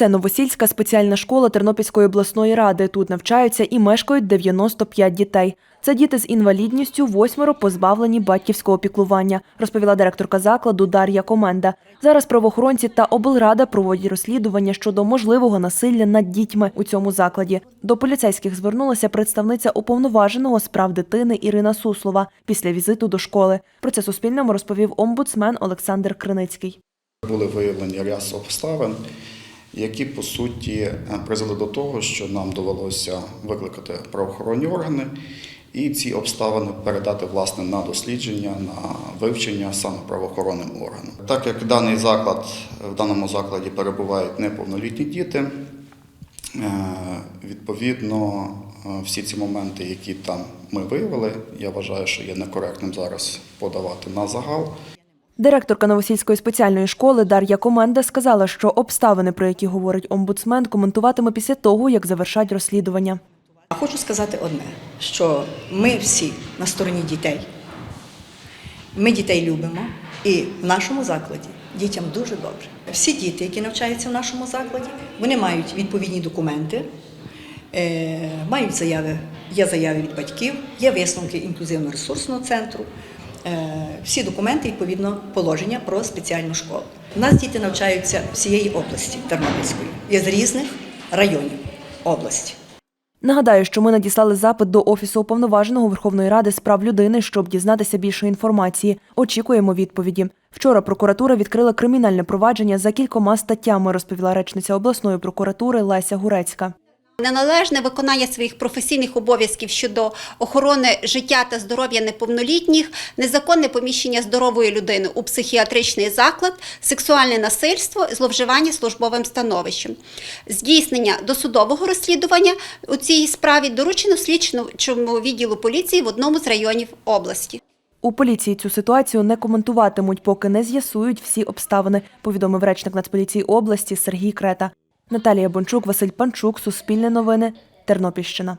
Це Новосільська спеціальна школа Тернопільської обласної ради. Тут навчаються і мешкають 95 дітей. Це діти з інвалідністю, восьмеро позбавлені батьківського піклування, розповіла директорка закладу Дар'я Коменда. Зараз правоохоронці та облрада проводять розслідування щодо можливого насилля над дітьми у цьому закладі. До поліцейських звернулася представниця уповноваженого з прав дитини Ірина Суслова після візиту до школи. Про це Суспільному розповів омбудсмен Олександр Криницький. Були виявлені ряд обставин, які по суті призвели до того, що нам довелося викликати правоохоронні органи і ці обставини передати власне на дослідження, на вивчення саме правоохоронним органам. Так як даний заклад в даному закладі перебувають неповнолітні діти, е, відповідно е, всі ці моменти, які там ми виявили, я вважаю, що є некоректним зараз подавати на загал. Директорка Новосільської спеціальної школи Дар'я Коменда сказала, що обставини, про які говорить омбудсмен, коментуватиме після того, як завершать розслідування. Хочу сказати одне, що ми всі на стороні дітей. Ми дітей любимо, і в нашому закладі дітям дуже добре. Всі діти, які навчаються в нашому закладі, вони мають відповідні документи, е, мають заяви, є заяви від батьків, є висновки інклюзивно-ресурсного центру. Е, всі документи відповідно положення про спеціальну школу. У нас діти навчаються всієї області Тернопільської, з різних районів області. Нагадаю, що ми надіслали запит до Офісу уповноваженого Верховної Ради з прав людини, щоб дізнатися більше інформації. Очікуємо відповіді. Вчора прокуратура відкрила кримінальне провадження за кількома статтями, розповіла речниця обласної прокуратури Леся Гурецька. Неналежне виконання своїх професійних обов'язків щодо охорони життя та здоров'я неповнолітніх, незаконне поміщення здорової людини у психіатричний заклад, сексуальне насильство, зловживання службовим становищем. Здійснення досудового розслідування у цій справі доручено слідчому відділу поліції в одному з районів області. У поліції цю ситуацію не коментуватимуть, поки не з'ясують всі обставини, повідомив речник Нацполіції області Сергій Крета. Наталія Бончук, Василь Панчук, Суспільне новини, Тернопільщина.